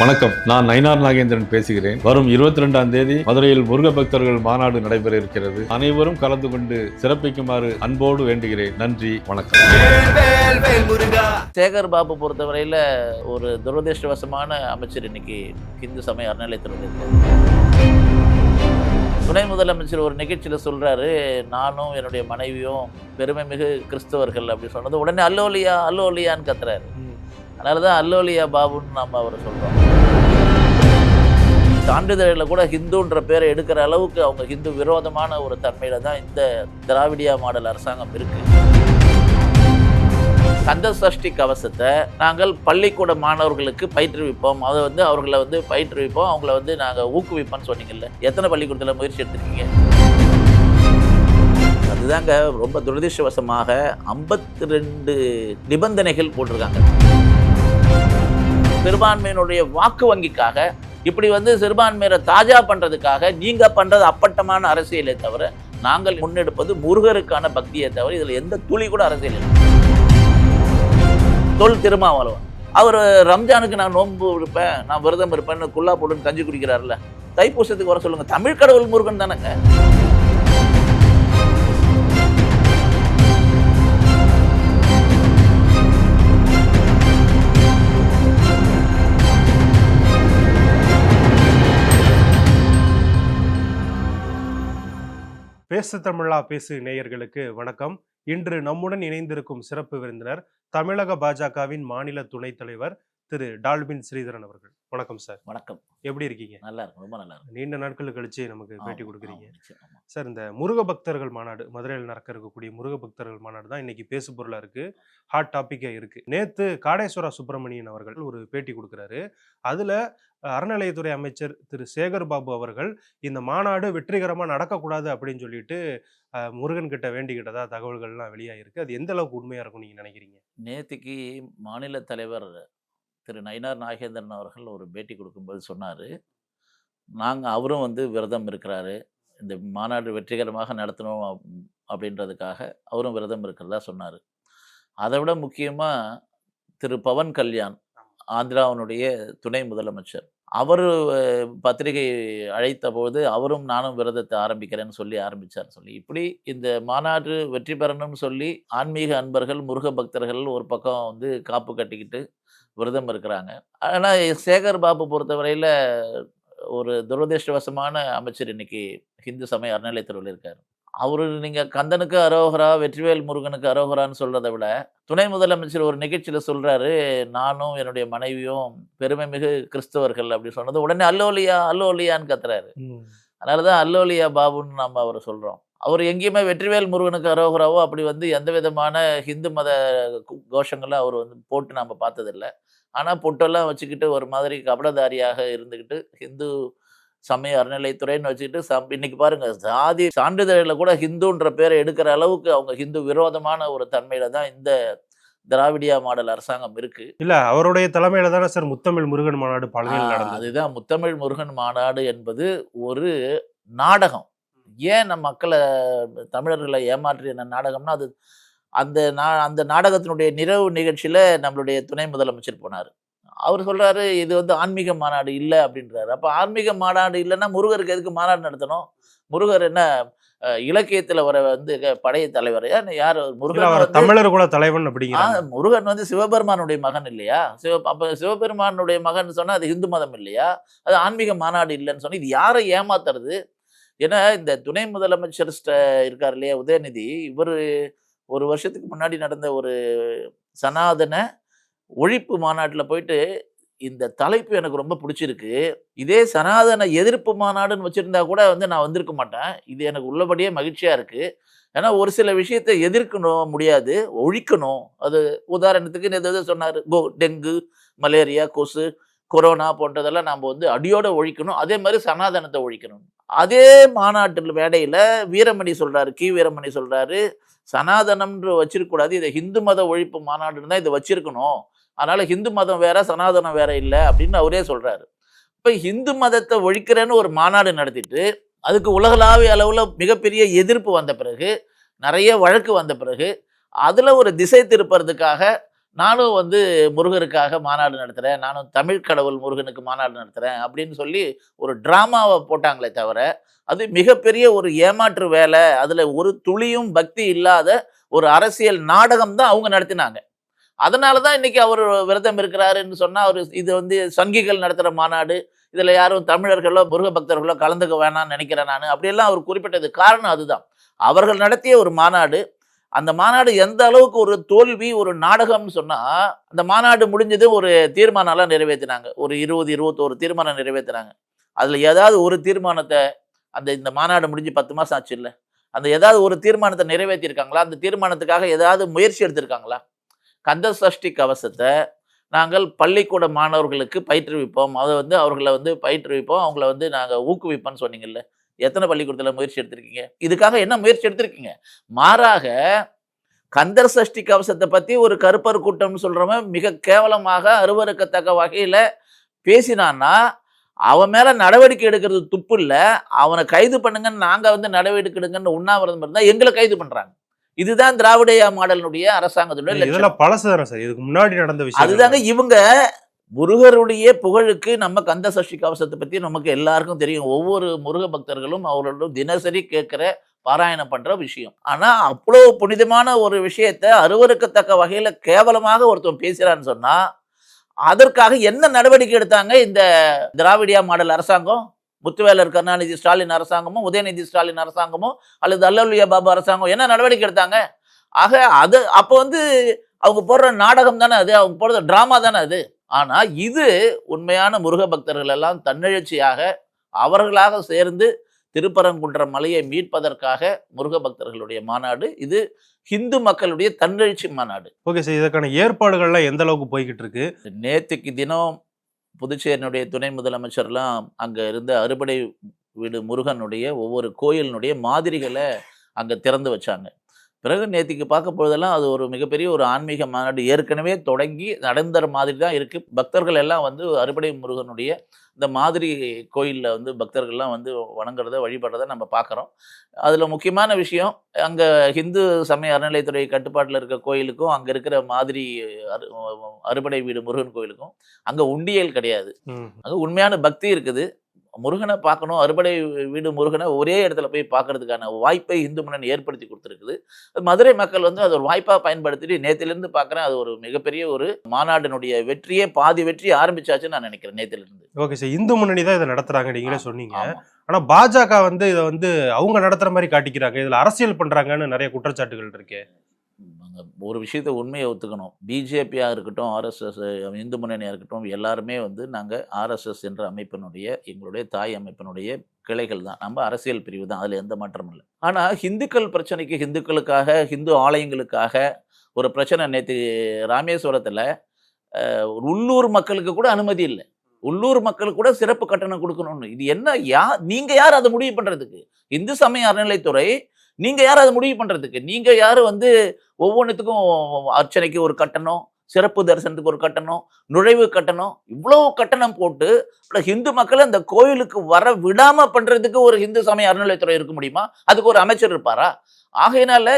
வணக்கம். நான் நயினார் நாகேந்திரன் பேசுகிறேன். வரும் இருபத்தி ரெண்டாம் தேதி மதுரையில் முருக பக்தர்கள் மாநாடு நடைபெற இருக்கிறது அனைவரும் கலந்து கொண்டு சிறப்பிக்குமாறு அன்போடு வேண்டுகிறேன். நன்றி வணக்கம். சேகர் பாபு பொறுத்தவரையில ஒரு துரதிருஷ்டவசமான அமைச்சர் இன்னைக்கு இந்து சமய அறநிலையத்தில் துணை முதலமைச்சர் ஒரு நிகழ்ச்சியில் சொல்றாரு நானும் என்னுடைய மனைவியும் பெருமை மிகு கிறிஸ்தவர்கள் அப்படின்னு சொன்னது. உடனே அல்லோலியா அல்லோலியான்னு கத்துறாரு. அதனால தான் அல்லோலியா பாபுன்னு நம்ம அவரை சொல்கிறோம் சான்றிதழில் கூட ஹிந்துன்ற பேரை எடுக்கிற அளவுக்கு அவங்க ஹிந்து விரோதமான ஒரு தன்மையில் தான் இந்த திராவிடியா மாடல் அரசாங்கம் இருக்குது கந்த சஷ்டி கவசத்தை நாங்கள் பள்ளிக்கூட மாணவர்களுக்கு பயிற்றுவிப்போம். அதை வந்து அவர்களை வந்து பயிற்றுவிப்போம். அவங்கள வந்து நாங்கள் ஊக்குவிப்போம்னு சொன்னீங்கல்ல. எத்தனை பள்ளிக்கூடத்தில் முயற்சி எடுத்திருக்கீங்க? அதுதாங்க ரொம்ப துரதிருஷ்டவசமாக ஐம்பத்தி ரெண்டு நிபந்தனைகள் போட்டிருக்காங்க. சிறுபான்மையினுடைய வாக்கு வங்கிக்காக இப்படி வந்து சிறுபான்மையரை தாஜா பண்ணுறதுக்காக நீங்கள் பண்ணுறது அப்பட்டமான அரசியலை தவிர நாங்கள் முன்னெடுப்பது முருகருக்கான பக்தியை தவிர இதில் எந்த துளி கூட அரசியல் இல்லை. தொல் திருமாவளவன். அவர் ரம்ஜானுக்கு நான் நோன்பு இருப்பேன் நான் விரதம் இருப்பேன் குல்லா போட்டுன்னு கஞ்சி குடிக்கிறாருல்ல. தைப்பூசத்துக்கு வர சொல்லுங்கள் தமிழ் கடவுள் முருகன் தானேங்க. பேசு தமிழா பேசு நேயர்களுக்கு வணக்கம். இன்று நம்முடன் இணைந்திருக்கும் சிறப்பு விருந்தினர் தமிழக பாஜகவின் மாநில துணைத் தலைவர் திரு டால்பின் ஸ்ரீதரன் அவர்கள். வணக்கம் சார். வணக்கம். எப்படி இருக்கீங்க? நல்லா இருக்கும். ரொம்ப நல்லா இருக்கும். நீண்ட நாட்கள் கழிச்சு நமக்கு பேட்டி கொடுக்குறீங்க. சார் இந்த முருக பக்தர்கள் மாநாடு மதுரையில் நடக்க இருக்கக்கூடிய முருக பக்தர்கள் மாநாடு தான் இன்னைக்கு பேசு பொருளா இருக்கு. ஹாட் டாபிக்கா இருக்கு. நேத்து காடேஸ்வரா சுப்பிரமணியன் அவர்கள் ஒரு பேட்டி கொடுக்குறாரு. அதுல அறநிலையத்துறை அமைச்சர் திரு சேகர் பாபு அவர்கள் இந்த மாநாடு வெற்றிகரமா நடக்கக்கூடாது அப்படின்னு சொல்லிட்டு முருகன் கிட்ட வேண்டிக்கிட்டதா தகவல்கள்லாம் வெளியாயிருக்கு. அது எந்த அளவுக்கு உண்மையா இருக்கும் நீங்க நினைக்கிறீங்க? நேத்திக்கு மாநில தலைவர் திரு நயினார் நாகேந்திரன் அவர்கள் ஒரு பேட்டி கொடுக்கும்போது சொன்னார் நாங்கள் அவரும் வந்து விரதம் இருக்கிறாரு இந்த மாநாடு வெற்றிகரமாக நடத்தணும் அப்படின்றதுக்காக அவரும் விரதம் இருக்கிறதா சொன்னார். அதை விட முக்கியமாக திரு பவன் கல்யாண் ஆந்திராவினுடைய துணை முதலமைச்சர். அவர் பத்திரிகை அழைத்த போது அவரும் நானும் விரதத்தை ஆரம்பிக்கிறேன்னு சொல்லி ஆரம்பிச்சார். சொல்லி இப்படி இந்த மாநாடு வெற்றி பெறணும்னு சொல்லி ஆன்மீக அன்பர்கள் முருக பக்தர்கள் ஒரு பக்கம் வந்து காப்பு கட்டிக்கிட்டு விரதம் இருக்கிறாங்க. ஆனால் சேகர் பாபு பொறுத்தவரையில் ஒரு துரதிருஷ்டவசமான அமைச்சர் இன்னைக்கு ஹிந்து சமய அறநிலையத்துறையில் இருக்கார். அவரு நீங்கள் கந்தனுக்கு அரோகரா வெற்றிவேல் முருகனுக்கு அரோகரான்னு சொல்கிறத விட துணை முதலமைச்சர் ஒரு நிகழ்ச்சியில் சொல்கிறாரு நானும் என்னுடைய மனைவியும் பெருமை மிகு கிறிஸ்தவர்கள் அப்படி சொன்னது உடனே அல்லோலியா அல்லோலியான்னு கத்துறாரு. அதனால தான் அல்லோலியா பாபுன்னு நம்ம அவரை சொல்கிறோம் அவர் எங்கேயுமே வெற்றிவேல் முருகனுக்கு அரோகராவோ அப்படி வந்து எந்த விதமான ஹிந்து மத கோஷங்களை அவர் வந்து போட்டு நம்ம பார்த்ததில்ல. ஆனால் பொட்டெல்லாம் வச்சுக்கிட்டு ஒரு மாதிரி கபடதாரியாக இருந்துக்கிட்டு ஹிந்து சமய அறநிலைத்துறைன்னு வச்சுக்கிட்டு சம் இன்னைக்கு பாருங்க சாதி சான்றிதழில் கூட ஹிந்துன்ற பேரை எடுக்கிற அளவுக்கு அவங்க ஹிந்து விரோதமான ஒரு தன்மையில தான் இந்த திராவிடியா மாடல் அரசாங்கம் இருக்கு. இல்ல அவருடைய தலைமையில தானே சார் முத்தமிழ் முருகன் மாநாடு பழனியில் நடந்தது. அதுதான். முத்தமிழ் முருகன் மாநாடு என்பது ஒரு நாடகம். ஏன் நம்ம மக்களை தமிழர்களை ஏமாற்றிய நாடகம்னா அது அந்த நா அந்த நாடகத்தினுடைய நிறைவு நிகழ்ச்சியில் நம்மளுடைய துணை முதலமைச்சர் போனார். அவர் சொல்றாரு இது வந்து ஆன்மீக மாநாடு இல்லை அப்படின்றாரு. அப்போ ஆன்மீக மாநாடு இல்லைன்னா முருகருக்கு எதுக்கு மாநாடு நடத்தணும்? முருகர் என்ன இலக்கியத்துல வர வந்து படைய தலைவர். யார் முருகன் தமிழர் குல தலைவன் ஆ, அப்படிங்கிறாங்க முருகன் வந்து சிவபெருமானுடைய மகன் இல்லையா? சிவ அப்ப சிவபெருமானுடைய மகன் சொன்னா அது இந்து மதம் இல்லையா? அது ஆன்மீக மாநாடு இல்லைன்னு சொன்னா இது யாரை ஏமாத்துறது? ஏன்னா இந்த துணை முதலமைச்சர் இருக்கார் இல்லையா உதயநிதி இவர் ஒரு வருஷத்துக்கு முன்னாடி நடந்த ஒரு சனாதன ஒழிப்பு மாநாட்டில் போயிட்டு இந்த தலைப்பு எனக்கு ரொம்ப பிடிச்சிருக்கு. இதே சனாதன எதிர்ப்பு மாநாடுன்னு வச்சுருந்தா கூட வந்து நான் வந்திருக்க மாட்டேன். இது எனக்கு உள்ளபடியே மகிழ்ச்சியாக இருக்குது ஏன்னா ஒரு சில விஷயத்தை எதிர்க்கணும் முடியாது ஒழிக்கணும். அது உதாரணத்துக்கு எதாவது சொன்னார் கோ டெங்கு மலேரியா கொசு கொரோனா போன்றதெல்லாம் நாம் வந்து அடியோடு ஒழிக்கணும். அதே மாதிரி சனாதனத்தை ஒழிக்கணும். அதே மாநாட்டில் மேடையில் வீரமணி சொல்கிறாரு கி. வீரமணி சொல்கிறாரு சனாதனம்ன்ற வச்சிருக்கக்கூடாது. இதை ஹிந்து மத ஒழிப்பு மாநாடுன்னு தான் இதை வச்சிருக்கணும். அதனால் ஹிந்து மதம் வேற சனாதனம் வேற இல்லை அப்படின்னு அவரே சொல்கிறாரு இப்போ ஹிந்து மதத்தை ஒழிக்கிறேன்னு ஒரு மாநாடு நடத்திட்டு அதுக்கு உலகளாவிய அளவில் மிகப்பெரிய எதிர்ப்பு வந்த பிறகு நிறைய வழக்கு வந்த பிறகு அதில் ஒரு திசை திருப்புறதுக்காக நானும் வந்து முருகருக்காக மாநாடு நடத்துகிறேன் நானும் தமிழ் கடவுள் முருகனுக்கு மாநாடு நடத்துகிறேன் அப்படின்னு சொல்லி ஒரு ட்ராமாவை போட்டாங்களே தவிர அது மிகப்பெரிய ஒரு ஏமாற்று வேலை. அதில் ஒரு துளியும் பக்தி இல்லாத ஒரு அரசியல் நாடகம் தான் அவங்க நடத்தினாங்க. அதனால தான் இன்னைக்கு அவர் விரதம் இருக்கிறாருன்னு சொன்னால் அவர் இது வந்து சங்கிகள் நடத்துகிற மாநாடு. இதில் யாரும் தமிழர்களோ முருக பக்தர்களோ கலந்துக்க வேணாம்னு நினைக்கிறேன் நான். அப்படியெல்லாம் அவர் குறிப்பிட்டது காரணம் அதுதான். அவர்கள் நடத்திய ஒரு மாநாடு அந்த மாநாடு எந்த அளவுக்கு ஒரு தோல்வி ஒரு நாடகம்னு சொன்னால் அந்த மாநாடு முடிஞ்சது ஒரு தீர்மானம்லாம் நிறைவேற்றினாங்க ஒரு இருபது இருபத்தோரு தீர்மானம் நிறைவேற்றினாங்க அதில் ஏதாவது ஒரு தீர்மானத்தை அந்த இந்த மாநாடு முடிஞ்சு பத்து மாதம் ஆச்சு இல்லை. அந்த ஏதாவது ஒரு தீர்மானத்தை நிறைவேற்றியிருக்காங்களா அந்த தீர்மானத்துக்காக ஏதாவது முயற்சி எடுத்திருக்காங்களா? கந்த சஷ்டி கவசத்தை நாங்கள் பள்ளிக்கூட மாணவர்களுக்கு பயிற்றுவிப்போம். அதை வந்து அவர்களை வந்து பயிற்றுவிப்போம். அவங்கள வந்து நாங்கள் ஊக்குவிப்போம்னு சொன்னீங்கல்ல. எத்தனை பள்ளிக்கூடத்தில் முயற்சி எடுத்திருக்கீங்க? இதுக்காக என்ன முயற்சி எடுத்திருக்கீங்க? மாறாக கந்தர் சஷ்டி கவசத்தை பற்றி ஒரு கருப்பர் கூட்டம்னு சொல்கிறவன் மிக கேவலமாக அருவருக்கத்தக்க வகையில் பேசினான்னா அவன் மேலே நடவடிக்கை எடுக்கிறது துப்பு இல்லை. அவனை கைது பண்ணுங்கன்னு நாங்கள் வந்து நடவடிக்கை எடுங்கன்னு உண்ணாவிரதம் இருந்தால் எங்களை கைது பண்ணுறாங்க இதுதான் திராவிடைய மாடலினுடைய அரசாங்கத்துடைய லட்சணம். இதெல்லாம் பழசு தானே சார். இதுக்கு முன்னாடி நடந்த விஷயம். அதுதாங்க இவங்க முருகருடைய புகழுக்கு நம்ம கந்த சஷ்டி கவசத்தை பற்றி நமக்கு எல்லாருக்கும் தெரியும். ஒவ்வொரு முருக பக்தர்களும் அவர்களும் தினசரி கேட்குற பாராயணம் பண்ணுற விஷயம். ஆனால் அவ்வளோ புனிதமான ஒரு விஷயத்த அருவருக்கத்தக்க வகையில் கேவலமாக ஒருத்தன் பேசுகிறான்னு சொன்னால் அதற்காக என்ன நடவடிக்கை எடுத்தாங்க இந்த திராவிடியா மாடல் அரசாங்கம்? முத்துவேலர் கருணாநிதி ஸ்டாலின் அரசாங்கமும் உதயநிதி ஸ்டாலின் அரசாங்கமும் அல்லது அல்லலுயா பாபா அரசாங்கம் என்ன நடவடிக்கை எடுத்தாங்க? ஆக அது அப்போ வந்து அவங்க போடுற நாடகம் தானே அது? அவங்க போடுற ட்ராமா தானே அது? ஆனா இது உண்மையான முருக பக்தர்கள் எல்லாம் தன்னெழுச்சியாக அவர்களாக சேர்ந்து திருப்பரங்குன்ற மலையை மீட்பதற்காக முருக பக்தர்களுடைய மாநாடு. இது ஹிந்து மக்களுடைய தன்னெழுச்சி மாநாடு. Okay sir. இதற்கான ஏற்பாடுகள்லாம் எந்த அளவுக்கு போய்கிட்டு இருக்கு? நேற்றுக்கு தினம் புதுச்சேரியினுடைய துணை முதலமைச்சர்லாம் அங்கே இருந்த அறுபடை வீடு முருகனுடைய ஒவ்வொரு கோயிலினுடைய மாதிரிகளை அங்கே திறந்து வச்சாங்க. பிறகு நேற்றுக்கு பார்க்க பொழுதெல்லாம் அது ஒரு மிகப்பெரிய ஒரு ஆன்மீக மாநாடு. ஏற்கனவே தொடங்கி நடந்துற மாதிரி தான் இருக்குது பக்தர்கள் எல்லாம் வந்து அறுபடை முருகனுடைய இந்த மாதிரி கோயிலில் வந்து பக்தர்கள்லாம் வந்து வணங்குறத வழிபடுறத நம்ம பார்க்குறோம். அதில் முக்கியமான விஷயம் அங்கே ஹிந்து சமய அறநிலையத்துறை கட்டுப்பாட்டில் இருக்க கோயிலுக்கும் அங்கே இருக்கிற மாதிரி அறு அறுபடை வீடு முருகன் கோயிலுக்கும் அங்கே உண்டியல் கிடையாது. அங்கே உண்மையான பக்தி இருக்குது. முருகனை பார்க்கணும் அறுபடை வீடு முருகனை ஒரே இடத்துல போய் பார்க்கறதுக்கான வாய்ப்பை இந்து முன்னணி ஏற்படுத்தி கொடுத்துருக்குது. மதுரை மக்கள் வந்து அது ஒரு வாய்ப்பாக பயன்படுத்திட்டு நேத்திலிருந்து பார்க்குறேன் அது ஒரு மிகப்பெரிய ஒரு மாநாட்டினுடைய வெற்றியே பாதி வெற்றி ஆரம்பிச்சாச்சுன்னு நான் நினைக்கிறேன் நேத்திலிருந்து. Okay sir. இந்து முன்னணி தான் இதை நடத்துறாங்க நீங்களே சொன்னீங்க. ஆமா. ஆனா பாஜக வந்து இதை வந்து அவங்க நடத்துற மாதிரி காட்டிக்கிறாங்க இதுல அரசியல் பண்றாங்கன்னு நிறைய குற்றச்சாட்டுகள் இருக்கு. ஒரு விஷயத்தை உண்மையை ஒத்துக்கணும். பிஜேபியாக இருக்கட்டும் ஆர்எஸ்எஸ் இந்து முன்னணியாக இருக்கட்டும் எல்லாருமே வந்து நாங்கள் ஆர்எஸ்எஸ் என்ற அமைப்பினுடைய எங்களுடைய தாய் அமைப்பினுடைய கிளைகள் தான். நம்ம அரசியல் பிரிவு தான். அதில் எந்த மாற்றமும் இல்லை. ஆனால் ஹிந்துக்கள் பிரச்சனைக்கு ஹிந்துக்களுக்காக ஹிந்து ஆலயங்களுக்காக ஒரு பிரச்சனை நேற்று ராமேஸ்வரத்தில் உள்ளூர் மக்களுக்கு கூட அனுமதி இல்லை. உள்ளூர் மக்களுக்கு கூட சிறப்பு கட்டணம் கொடுக்கணும்னு. இது என்ன யா நீங்கள் யார்? அதை முடிவு பண்ணுறதுக்கு இந்து சமய அறநிலைத்துறை நீங்கள் யார்? அதை முடிவு பண்றதுக்கு. நீங்கள் யார் வந்து ஒவ்வொன்றுத்துக்கும் அர்ச்சனைக்கு ஒரு கட்டணம் சிறப்பு தரிசனத்துக்கு ஒரு கட்டணம் நுழைவு கட்டணம் இவ்வளோ கட்டணம் போட்டு அப்புறம் ஹிந்து மக்களை அந்த கோயிலுக்கு வர விடாமல் பண்றதுக்கு ஒரு ஹிந்து சமய அறநிலையத்துறை இருக்க முடியுமா? அதுக்கு ஒரு அமைச்சர் இருப்பாரா? ஆகையினால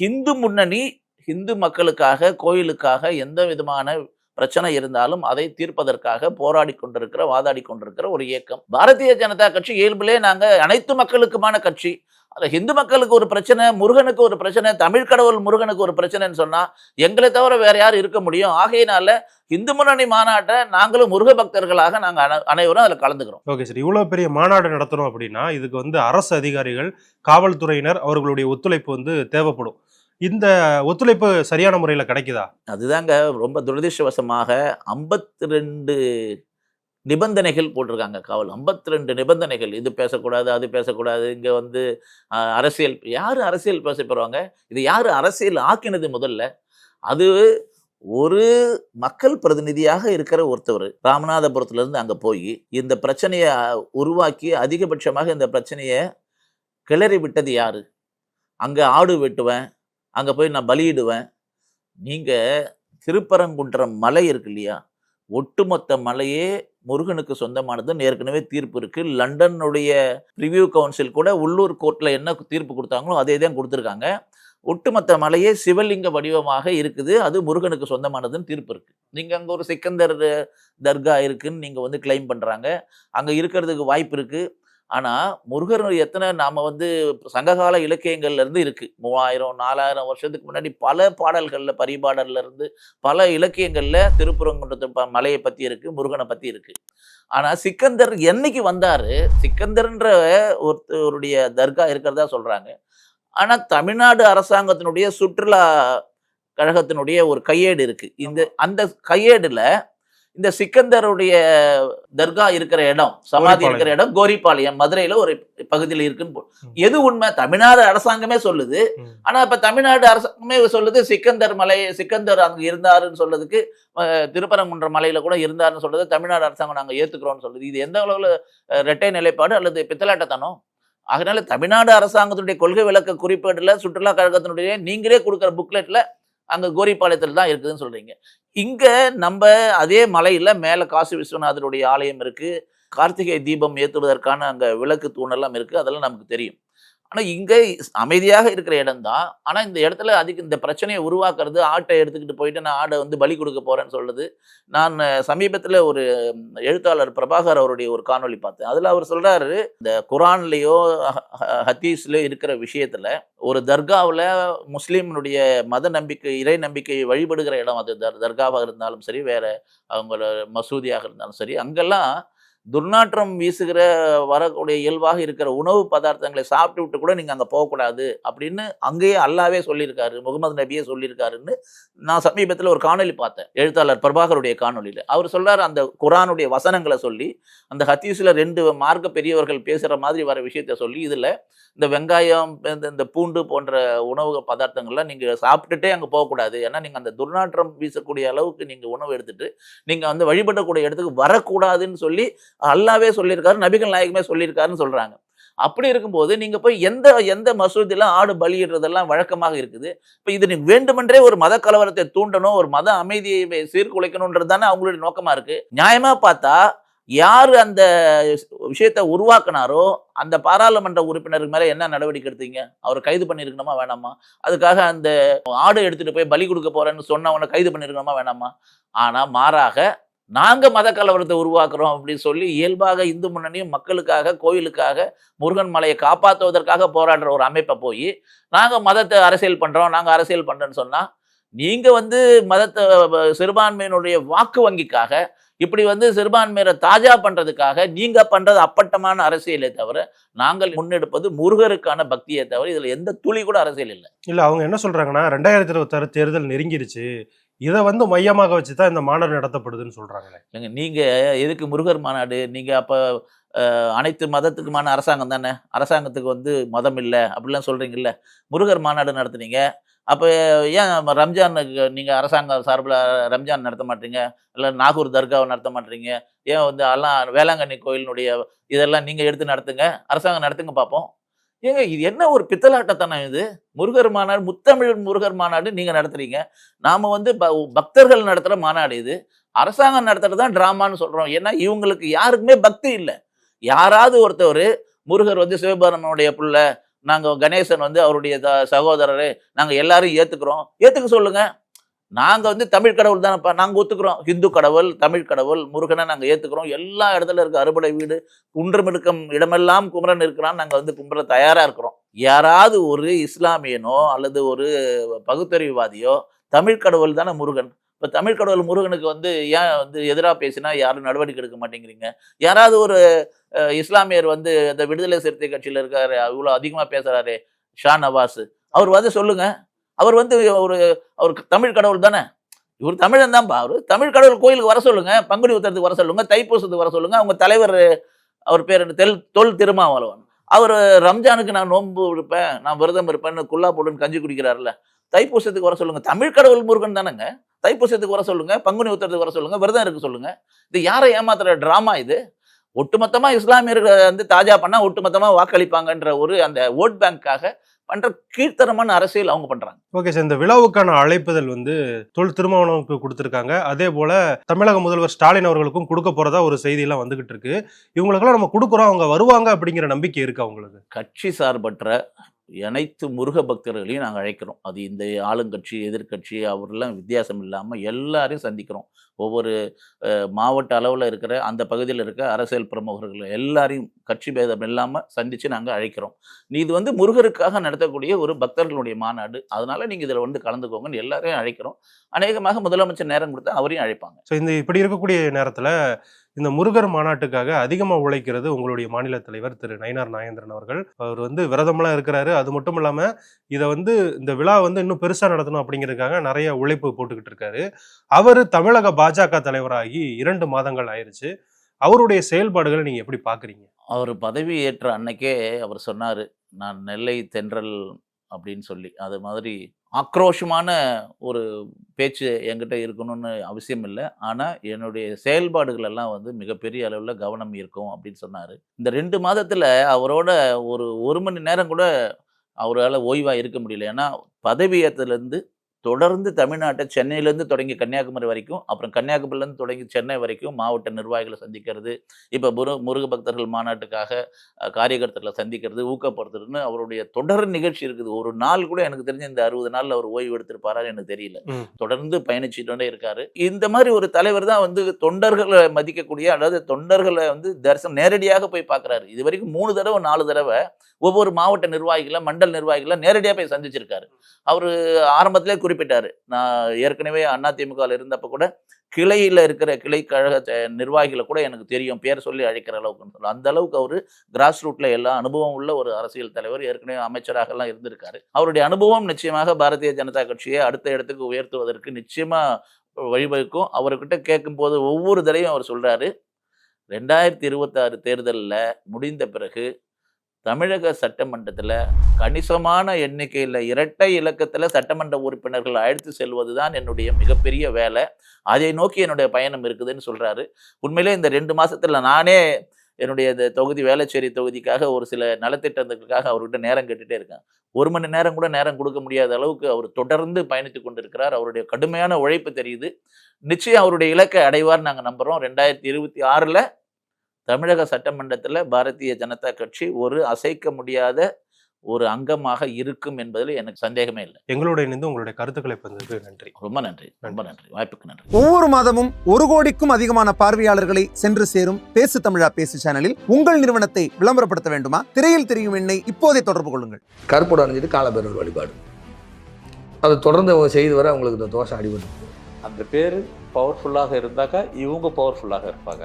ஹிந்து முன்னணி ஹிந்து மக்களுக்காக கோயிலுக்காக எந்த விதமான பிரச்சனை இருந்தாலும் அதை தீர்ப்பதற்காக போராடி கொண்டிருக்கிற வாதாடி கொண்டிருக்கிற ஒரு இயக்கம். பாரதிய ஜனதா கட்சி இயல்பிலே நாங்கள் அனைத்து மக்களுக்குமான கட்சி. அதுல ஹிந்து மக்களுக்கு ஒரு பிரச்சனை முருகனுக்கு ஒரு பிரச்சனை தமிழ் கடவுள் முருகனுக்கு ஒரு பிரச்சனைன்னு சொன்னா எங்களை தவிர வேற யார் இருக்க முடியும்? ஆகையினால இந்து முன்னணி மாநாட்டை நாங்களும் முருக பக்தர்களாக நாங்க அன- அனைவரும் அதுல கலந்துக்கிறோம். ஓகே சார் இவ்வளவு பெரிய மாநாடு நடத்தணும் அப்படின்னா இதுக்கு வந்து அரசு அதிகாரிகள் காவல்துறையினர் அவர்களுடைய ஒத்துழைப்பு வந்து தேவைப்படும். இந்த ஒத்துழைப்பு சரியான முறையில கிடைக்குதா? அதுதாங்க ரொம்ப துரதிர்ஷ்டவசமாக ஐம்பத்தி ரெண்டு நிபந்தனைகள் போட்டிருக்காங்க. காவல் ஐம்பத்தி ரெண்டு நிபந்தனைகள். இது பேசக்கூடாது அது பேசக்கூடாது இங்கே வந்து அரசியல் யார் அரசியல் பேச போகிறாங்க இது யார் அரசியல் ஆக்கினது முதல்ல? அது ஒரு மக்கள் பிரதிநிதியாக இருக்கிற ஒருத்தவர் ராமநாதபுரத்துலேருந்து அங்கே போய் இந்த பிரச்சனையை உருவாக்கி அதிகபட்சமாக இந்த பிரச்சனையை கிளறி விட்டது யார்? அங்கே ஆடு வெட்டுவேன் அங்கே போய் நான் பலியிடுவேன். நீங்கள் திருப்பரங்குன்றம் மலை இருக்கு இல்லையா? ஒட்டுமொத்த மலையே முருகனுக்கு சொந்தமானதுன்னு ஏற்கனவே தீர்ப்பு இருக்கு. லண்டனுடைய ரிவ்யூ கவுன்சில் கூட உள்ளூர் கோர்ட்டில் என்ன தீர்ப்பு கொடுத்தாங்களோ அதே தான் கொடுத்துருக்காங்க. ஒட்டுமொத்த மலையே சிவலிங்க வடிவமாக இருக்குது. அது முருகனுக்கு சொந்தமானதுன்னு தீர்ப்பு இருக்கு. நீங்க அங்கே ஒரு சிக்கந்தர் தர்கா இருக்குன்னு நீங்க வந்து கிளைம் பண்றாங்க. அங்கே இருக்கிறதுக்கு வாய்ப்பு இருக்கு. ஆனா முருகர் எத்தனை நாம வந்து சங்ககால இலக்கியங்கள்ல இருந்து இருக்கு. மூவாயிரம் நாலாயிரம் வருஷத்துக்கு முன்னாடி பல பாடல்கள்ல பரிபாடல்ல இருந்து பல இலக்கியங்கள்ல திருப்புறங்குன்றத்து மலையை பத்தி இருக்கு முருகனை பத்தி இருக்கு. ஆனா சிக்கந்தர் என்னைக்கு வந்தாரு? சிக்கந்தர்ன்ற ஒருத்தருடைய தர்கா இருக்கிறதா சொல்றாங்க. ஆனா தமிழ்நாடு அரசாங்கத்தினுடைய சுற்றுலா கழகத்தினுடைய ஒரு கையேடு இருக்கு. இந்த அந்த கையேடுல இந்த சிக்கந்தருடைய தர்கா இருக்கிற இடம் சமாதி. இருக்கிற இடம் கோரிப்பாளையம் மதுரையில ஒரு பகுதியில் இருக்குன்னு. எது உண்மை தமிழ்நாடு அரசாங்கமே சொல்லுது. ஆனா இப்ப தமிழ்நாடு அரசாங்கமே சொல்லுது சிக்கந்தர் மலை சிக்கந்தர் அங்க இருந்தாருன்னு சொல்றதுக்கு திருப்பரங்குன்ற மலையில கூட இருந்தாருன்னு சொல்றது தமிழ்நாடு அரசாங்கம் நாங்க ஏத்துக்கிறோம்னு சொல்லுது இது எந்த அளவுல இரட்டை நிலைப்பாடு அல்லது பித்தலாட்டத்தனம் அதனால தமிழ்நாடு அரசாங்கத்தினுடைய கொள்கை விளக்க குறிப்பேடுல சுற்றுலா கழகத்தினுடைய நீங்களே கொடுக்குற புக்லெட்ல அங்கே கோரிப்பாளையத்தில் தான் இருக்குதுன்னு சொல்கிறீங்க இங்கே நம்ம அதே மலையில் மேலே காசி விஸ்வநாதருடைய ஆலயம் இருக்குது கார்த்திகை தீபம் ஏற்றுவதற்கான அங்கே விளக்கு தூணெல்லாம் இருக்குது அதெல்லாம் நமக்கு தெரியும். ஆனால் இங்கே அமைதியாக இருக்கிற இடம் தான் ஆனால் இந்த இடத்துல அதுக்கு இந்த பிரச்சனையை உருவாக்குறது ஆட்டை எடுத்துக்கிட்டு போயிட்டு நான் ஆடை வந்து பலி கொடுக்க போகிறேன்னு சொல்லுது நான் சமீபத்தில் ஒரு எழுத்தாளர் பிரபாகர் அவருடைய ஒரு காணொளி பார்த்தேன். அதில் அவர் சொல்கிறாரு இந்த குரான்லேயோ ஹ- இருக்கிற விஷயத்தில் ஒரு தர்காவில் முஸ்லீம்னுடைய மத நம்பிக்கை இறை நம்பிக்கை வழிபடுகிற இடம் அது தர் தர்காவாக இருந்தாலும் சரி வேறு அவங்களோட மசூதியாக இருந்தாலும் சரி அங்கெல்லாம் துர்நாற்றம் வீசுகிற வரக்கூடிய இயல்பாக இருக்கிற உணவு பதார்த்தங்களை சாப்பிட்டு விட்டு கூட நீங்கள் அங்கே போகக்கூடாது அப்படின்னு அங்கேயே அல்லாவே சொல்லியிருக்காரு முகமது நபியே சொல்லியிருக்காருன்னு நான் சமீபத்தில் ஒரு காணொலி பார்த்தேன் எழுத்தாளர் பிரபாகருடைய காணொலியில் அவர் சொல்கிறார் அந்த குரானுடைய வசனங்களை சொல்லி அந்த ஹத்தீஸில் ரெண்டு மார்க்க பெரியவர்கள் பேசுகிற மாதிரி வர விஷயத்த சொல்லி இதில் இந்த வெங்காயம் இந்த இந்த பூண்டு போன்ற உணவு பதார்த்தங்கள்லாம் நீங்கள் சாப்பிட்டுட்டே அங்கே போகக்கூடாது. ஏன்னா நீங்கள் அந்த துர்நாற்றம் வீசக்கூடிய அளவுக்கு நீங்கள் உணவு எடுத்துகிட்டு நீங்கள் வந்து வழிபடக்கூடிய இடத்துக்கு வரக்கூடாதுன்னு சொல்லி அல்லாவே சொல்லியிருக்காரு நபிகள் நாயகமே சொல்லியிருக்காருன்னு சொல்கிறாங்க அப்படி இருக்கும்போது நீங்கள் போய் எந்த எந்த மசூதியெல்லாம் ஆடு பலியிடுறதெல்லாம் வழக்கமாக இருக்குது? இப்போ இது நீங்கள் வேண்டுமென்றே ஒரு மத கலவரத்தை தூண்டணும் ஒரு மத அமைதியை சீர்குலைக்கணுன்றது தானே அவங்களுடைய நோக்கமாக இருக்குது நியாயமாக பார்த்தா யார் அந்த விஷயத்தை உருவாக்குனாரோ அந்த பாராளுமன்ற உறுப்பினருக்கு மேலே என்ன நடவடிக்கை எடுத்தீங்க? அவர் கைது பண்ணியிருக்கணுமா வேணாமா? அதுக்காக அந்த ஆடு எடுத்துட்டு போய் பலி கொடுக்க போகிறேன்னு சொன்னவனை கைது பண்ணியிருக்கணுமா வேணாமா? ஆனால் மாறாக நாங்கள் மத கலவரத்தை உருவாக்குறோம் அப்படின்னு சொல்லி இயல்பாக இந்து முன்னணியும் மக்களுக்காக கோயிலுக்காக முருகன் மலையை காப்பாற்றுவதற்காக போராடுற ஒரு அமைப்பை போய் நாங்கள் மதத்தை அரசியல் பண்ணுறோம் நாங்கள் அரசியல் பண்ணுறோன்னு சொன்னால் நீங்கள் வந்து மதத்தை சிறுபான்மையினுடைய வாக்கு வங்கிக்காக இப்படி வந்து சிறுபான்மையரை தாஜா பண்ணுறதுக்காக நீங்கள் பண்ணுறது அப்பட்டமான அரசியலே தவிர நாங்கள் முன்னெடுப்பது முருகருக்கான பக்தியை தவிர இதில் எந்த துளி கூட அரசியல் இல்லை. இல்லை அவங்க என்ன சொல்கிறாங்கன்னா ரெண்டாயிரத்தி இருபத்தாறு தேர்தல் நெருங்கிருச்சு. இதை வந்து மையமாக வச்சு தான் இந்த மாநாடு நடத்தப்படுதுன்னு சொல்கிறாங்க இல்லைங்க எதுக்கு முருகர் மாநாடு? நீங்கள் அப்போ அனைத்து மதத்துக்குமான அரசாங்கம் தானே? அரசாங்கத்துக்கு வந்து மதம் இல்லை அப்படிலாம் சொல்கிறீங்கல்ல முருகர் மாநாடு நடத்துனீங்க. அப்போ ஏன் ரம்ஜானுக்கு நீங்கள் அரசாங்கம் சார்பில் ரம்ஜான் நடத்த மாட்டீங்க? இல்லை நாகூர் தர்காவை நடத்த மாட்டீங்க? ஏன் வந்து எல்லாம் வேளாங்கண்ணி கோயிலினுடைய இதெல்லாம் நீங்கள் எடுத்து நடத்துங்க? அரசாங்கம் நடத்துங்க பார்ப்போம் ஏங்க இது என்ன ஒரு பித்தலாட்டத்தனம் இது? முருகர் மாநாடு முத்தமிழ் முருகர் மாநாடு நீங்கள் நடத்துறீங்க. நாம் வந்து ப- பக்தர்கள் நடத்துகிற மாநாடு இது. அரசாங்கம் நடத்துகிறது தான் ட்ராமான்னு சொல்கிறோம் ஏன்னா இவங்களுக்கு யாருக்குமே பக்தி இல்லை. யாராவது ஒருத்தவர் முருகர் வந்து சிவபெருமனுடைய பிள்ளை நாங்கள் கணேசன் வந்து அவருடைய த- நாங்கள் எல்லாரும் ஏற்றுக்கிறோம் ஏற்றுக்க சொல்லுங்கள் நாங்கள் வந்து தமிழ் கடவுள் தானேப்பா நாங்கள் ஒத்துக்கிறோம். ஹிந்து கடவுள் தமிழ் கடவுள் முருகனை நாங்கள் ஏற்றுக்கிறோம் எல்லா இடத்துல இருக்க அறுபடை வீடு குன்றம் இருக்கும் இடமெல்லாம் குமரன் இருக்கிறான். நாங்கள் வந்து கும்பிட தயாராக இருக்கிறோம். யாராவது ஒரு இஸ்லாமியனோ அல்லது ஒரு பகுத்தறிவுவாதியோ தமிழ் கடவுள் தானே முருகன். இப்போ தமிழ் கடவுள் முருகனுக்கு வந்து ஏன் வந்து எதிராக பேசினா யாரும் நடவடிக்கை எடுக்க மாட்டேங்கிறீங்க? யாராவது ஒரு இஸ்லாமியர் வந்து இந்த விடுதலை சிறுத்தை கட்சியில் இருக்காரு இவ்வளோ அதிகமாக பேசுகிறாரு ஷா நவாஸ் அவர் வந்து சொல்லுங்கள் அவர் வந்து ஒரு அவர் தமிழ் கடவுள் தானே? இவர் தமிழன் தான்ப்பா அவர். தமிழ் கடவுள் கோயிலுக்கு வர சொல்லுங்க பங்குனி உத்தரத்துக்கு வர சொல்லுங்க தைப்பூசத்துக்கு வர சொல்லுங்க அவங்க தலைவர் அவர் பேர் தெல் தொல் திருமாவளவன். அவர் ரம்ஜானுக்கு நான் நோன்பு இருப்பேன் நான் விரதம் இருப்பேன்னு குல்லா போடுன்னு கஞ்சி குடிக்கிறாருல்ல. தைப்பூசத்துக்கு வர சொல்லுங்க. தமிழ் கடவுள் முருகன் தானேங்க. தைப்பூசத்துக்கு வர சொல்லுங்க பங்குனி உத்தரத்துக்கு வர சொல்லுங்க விரதம் இருக்க சொல்லுங்க. இது யாரை ஏமாத்துற ட்ராமா இது? ஒட்டுமொத்தமாக இஸ்லாமியர்கள் வந்து தாஜா பண்ணால் ஒட்டுமொத்தமாக வாக்களிப்பாங்கன்ற ஒரு அந்த ஓட் பேங்க்காக பண்ற கீழ்த்தரமான அரசியல் அவங்க பண்றாங்க. ஓகே சார் இந்த விழாவுக்கான அழைப்புதல் வந்து தொல் திருமாவளவுக்கு கொடுத்துருக்காங்க. அதே போல தமிழக முதல்வர் ஸ்டாலின் அவர்களுக்கும் கொடுக்க போறதா ஒரு செய்தியெல்லாம் வந்துகிட்டு இருக்கு. இவங்களுக்கெல்லாம் நம்ம கொடுக்குறோம் அவங்க வருவாங்க அப்படிங்கிற நம்பிக்கை இருக்கு அவங்களுக்கு கட்சி சார்பற்ற அனைத்து முருக பக்தர்களையும் நாங்கள் அழைக்கிறோம். அது இந்த ஆளுங்கட்சி எதிர்க்கட்சி அவரெல்லாம் வித்தியாசம் இல்லாமல் எல்லாரையும் சந்திக்கிறோம். ஒவ்வொரு மாவட்ட அளவில் இருக்கிற அந்த பகுதியில் இருக்க அரசியல் பிரமுகர்கள் எல்லாரையும் கட்சி பேதம் இல்லாமல் சந்தித்து நாங்கள் அழைக்கிறோம். நீ இது வந்து முருகருக்காக நடத்தக்கூடிய ஒரு பக்தர்களுடைய மாநாடு. அதனால நீங்கள் இதில் வந்து கலந்துக்கோங்கன்னு எல்லாரையும் அழைக்கிறோம். அநேகமாக முதலமைச்சர் நேரம் கொடுத்தா அவரையும் அழைப்பாங்க. ஸோ இந்த இப்படி இருக்கக்கூடிய நேரத்தில் இந்த முருகர் மாநாட்டுக்காக அதிகமாக உழைக்கிறது உங்களுடைய மாநில தலைவர் திரு நயினார் நாயேந்திரன் அவர்கள். அவர் வந்து விரதமெல்லாம் இருக்கிறாரு. அது மட்டும் இல்லாமல் இதை வந்து இந்த விழா வந்து இன்னும் பெருசாக நடத்தணும் அப்படிங்கிறதுக்காக நிறைய உழைப்பு போட்டுக்கிட்டு இருக்காரு. அவர் தமிழக பாஜக தலைவராகி இரண்டு மாதங்கள் ஆயிருச்சு. அவருடைய செயல்பாடுகளை நீங்கள் எப்படி பார்க்குறீங்க அவர் பதவி ஏற்ற அன்னைக்கே அவர் சொன்னார் நான் நெல்லை தென்றல் அப்படின்னு சொல்லி. அது மாதிரி ஆக்ரோஷமான ஒரு பேச்சு என்கிட்ட இருக்கணும்னு அவசியம் இல்லை. ஆனால் என்னுடைய செயல்பாடுகள் எல்லாம் வந்து மிகப்பெரிய அளவில் கவனம் இருக்கும் அப்படின்னு சொன்னார். இந்த ரெண்டு மாதத்தில் அவரோட ஒரு ஒரு மணி நேரம் கூட அவரால் ஓய்வாக இருக்க முடியல. ஏன்னா பதவி ஏற்றதுலேருந்து தொடர்ந்து தமிழ்நாட்டை சென்னையிலேருந்து தொடங்கி கன்னியாகுமரி வரைக்கும் அப்புறம் கன்னியாகுமரியிலேருந்து தொடங்கி சென்னை வரைக்கும் மாவட்ட நிர்வாகிகளை சந்திக்கிறது. இப்போ முரு முருக பக்தர்கள் மாநாட்டுக்காக காரியகர்த்தர்களை சந்திக்கிறது ஊக்கப்படுத்துறதுன்னு அவருடைய தொடர் நிகழ்ச்சி இருக்குது. ஒரு நாள் கூட எனக்கு தெரிஞ்ச இந்த அறுபது நாளில் அவர் ஓய்வு எடுத்திருப்பாரான்னு எனக்கு தெரியல. தொடர்ந்து பயணிச்சுட்டே இருக்காரு. இந்த மாதிரி ஒரு தலைவர் தான் வந்து தொண்டர்களை மதிக்கக்கூடிய அதாவது தொண்டர்களை வந்து தரிசனம் நேரடியாக போய் பார்க்குறாரு இது வரைக்கும் மூணு தடவை நாலு தடவை ஒவ்வொரு மாவட்ட நிர்வாகிகளை மண்டல் நிர்வாகிகளை நேரடியாக போய் சந்திச்சிருக்காரு. அவர் ஆரம்பத்திலே குறிப்பிட்டார். நான் ஏற்கனவே அதிமுகவில் இருந்தப்ப கூட கிளையில் இருக்கிற கிளை கழக நிர்வாகிகளை கூட எனக்கு தெரியும். பேர் சொல்லி அழைக்கிற அளவுக்குன்னு சொல்லலாம் அந்த அளவுக்கு அவர் கிராஸ் ரூட்ல எல்லா அனுபவம் உள்ள ஒரு அரசியல் தலைவர் ஏற்கனவே அமைச்சராக எல்லாம் இருந்திருக்காரு. அவருடைய அனுபவம் நிச்சயமாக பாரதிய ஜனதா கட்சியை அடுத்த இடத்துக்கு உயர்த்துவதற்கு நிச்சயமா வழிவகுக்கும். அவர்கிட்ட கேட்கும்போது ஒவ்வொரு தடையும் அவர் சொல்றாரு. ரெண்டாயிரத்தி இருபத்தாறு தேர்தலில் முடிந்த பிறகு தமிழக சட்டமன்றத்தில் கணிசமான எண்ணிக்கையில் இரட்டை இலக்கத்தில் சட்டமன்ற உறுப்பினர்கள் அழைத்து செல்வது தான் என்னுடைய மிகப்பெரிய வேலை. அதை நோக்கி என்னுடைய பயணம் இருக்குதுன்னு சொல்கிறாரு உண்மையிலே இந்த ரெண்டு மாதத்தில் நானே என்னுடைய இந்த தொகுதி வேளச்சேரி தொகுதிக்காக ஒரு சில நலத்திட்டங்களுக்காக அவர்கிட்ட நேரம் கேட்டுட்டே இருக்கேன். ஒரு மணி நேரம் கூட நேரம் கொடுக்க முடியாத அளவுக்கு அவர் தொடர்ந்து பயணித்து கொண்டிருக்கிறார். அவருடைய கடுமையான உழைப்பு தெரியுது. நிச்சயம் அவருடைய இலக்கை அடைவார் நாங்கள் நம்புகிறோம் ரெண்டாயிரத்தி இருபத்தி ஆறில் தமிழக சட்டமன்றத்தில் பாரதிய ஜனதா கட்சி ஒரு அசைக்க முடியாத ஒரு அங்கமாக இருக்கும் என்பதில் எனக்கு சந்தேகமே இல்லை. எங்களோட இணைந்து உங்களுடைய கருத்துக்களை பகிர்ந்ததுக்கு நன்றி. ரொம்ப நன்றி. ரொம்ப நன்றி. வாய்ப்புக்கு நன்றி. ஒவ்வொரு மாதமும் ஒரு கோடிக்கும் அதிகமான பார்வையாளர்களை சென்று சேரும் பேசு தமிழா பேசு சேனலில் உங்கள் நிறுவனத்தை விளம்பரப்படுத்த வேண்டுமா? திரையில் தெரியும் எண்ணை இப்போதே தொடர்பு கொள்ளுங்கள். கருப்போடு அணிஞ்சிட்டு காலபைரவர் வழிபாடு. அதை தொடர்ந்து அவங்க செய்து வர அவங்களுக்கு இந்த தோஷம் அடிபட்டு அந்த பேர் பவர்ஃபுல்லாக இருந்தாக்கா இவங்க பவர்ஃபுல்லாக இருப்பாங்க.